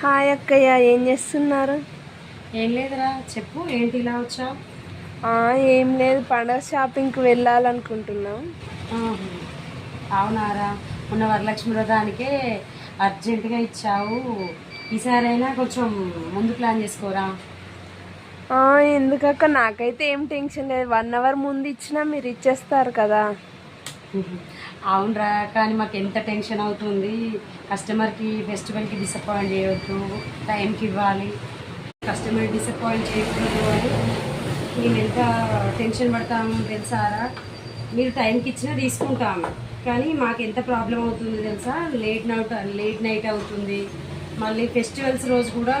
Hi అక్కయ్య ఏం చేస్తున్నారు? ఏం లేదురా చెప్పు ఏంటి ఇలా వచ్చావు? ఆ, ఏం లేదు పండగ షాపింగ్కి వెళ్ళాలనుకుంటున్నాం. అవునారా? మొన్న వరలక్ష్మి వ్రతానికే అర్జెంటుగా ఇచ్చావు. ఈసారైనా కొంచెం ముందు ప్లాన్ చేసుకోరా? ఎందుకక్క నాకైతే ఏం టెన్షన్ లేదు. వన్ అవర్ ముందు ఇచ్చినా మీరు ఇచ్చేస్తారు కదా. అవునరా కానీ మాకు ఎంత టెన్షన్ అవుతుంది. కస్టమర్కి ఫెస్టివల్కి డిసప్పాయింట్ చేయొద్దు. టైంకి ఇవ్వాలి. కస్టమర్ డిసప్పాయింట్ చేయకూడదు అని మేము ఎంత టెన్షన్ పడతాము తెలుసారా మీరు టైంకి ఇచ్చినా తీసుకుంటాము. కానీ మాకు ఎంత ప్రాబ్లం అవుతుంది తెలుసా? లేట్ నైట్ లేట్ నైట్ అవుతుంది. మళ్ళీ ఫెస్టివల్స్ రోజు కూడా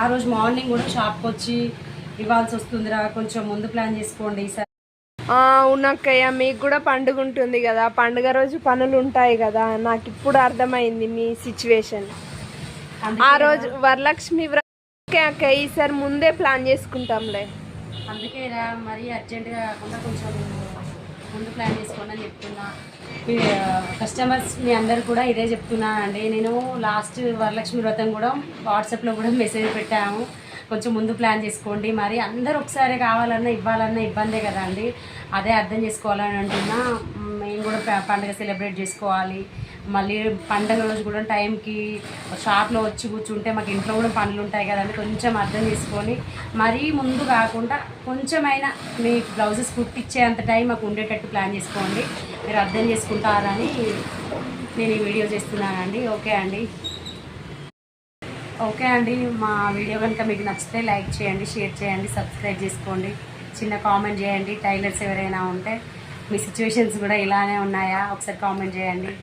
ఆ రోజు మార్నింగ్ కూడా షాప్కి వచ్చి ఇవ్వాల్సి వస్తుందిరా. కొంచెం ముందు ప్లాన్ చేసుకోండి ఈసారి. ఆ, అవునక్కయ్య మీకు కూడా పండుగ ఉంటుంది కదా. పండుగ రోజు పనులు ఉంటాయి కదా. నాకు ఇప్పుడు అర్థమైంది మీ సిచ్యువేషన్ ఆ రోజు వరలక్ష్మి వ్రతం అక్కయ్య ఈసారి ముందే ప్లాన్ చేసుకుంటాంలే. అందుకే మరీ అర్జెంటుగా కాకుండా కొంచెం ముందు ప్లాన్ చేసుకోండి అని చెప్తున్నా. కస్టమర్స్ మీ అందరు కూడా ఇదే చెప్తున్నానండి నేను లాస్ట్ వరలక్ష్మి వ్రతం కూడా వాట్సాప్లో కూడా మెసేజ్ పెట్టాము. కొంచెం ముందు ప్లాన్ చేసుకోండి. మరి అందరూ ఒకసారి కావాలన్నా ఇవ్వాలన్నా ఇబ్బందే కదా అండి. అదే అర్థం చేసుకోవాలని అంటున్నా. మేము కూడా పండుగ సెలబ్రేట్ చేసుకోవాలి. మళ్ళీ పండగ రోజు కూడా టైంకి షాప్లో వచ్చి కూర్చుంటే మాకు ఇంట్లో కూడా పనులు ఉంటాయి కదండి కొంచెం అర్థం చేసుకొని మరీ ముందు కాకుండా కొంచెమైనా మీ బ్లౌజెస్ కుట్టించేంత టైం మాకు ఉండేటట్టు ప్లాన్ చేసుకోండి. మీరు అర్థం చేసుకుంటారని నేను ఈ వీడియో చేస్తున్నానండి. ఓకే అండి. ఓకే అండి మా వీడియో కనుక మీకు నచ్చితే లైక్ చేయండి షేర్ చేయండి సబ్స్క్రైబ్ చేసుకోండి. చిన్న కామెంట్ చేయండి. టైలర్స్ ఎవరైనా ఉంటే మీ సిచ్యువేషన్స్ కూడా ఇలానే ఉన్నాయా? ఒకసారి కామెంట్ చేయండి.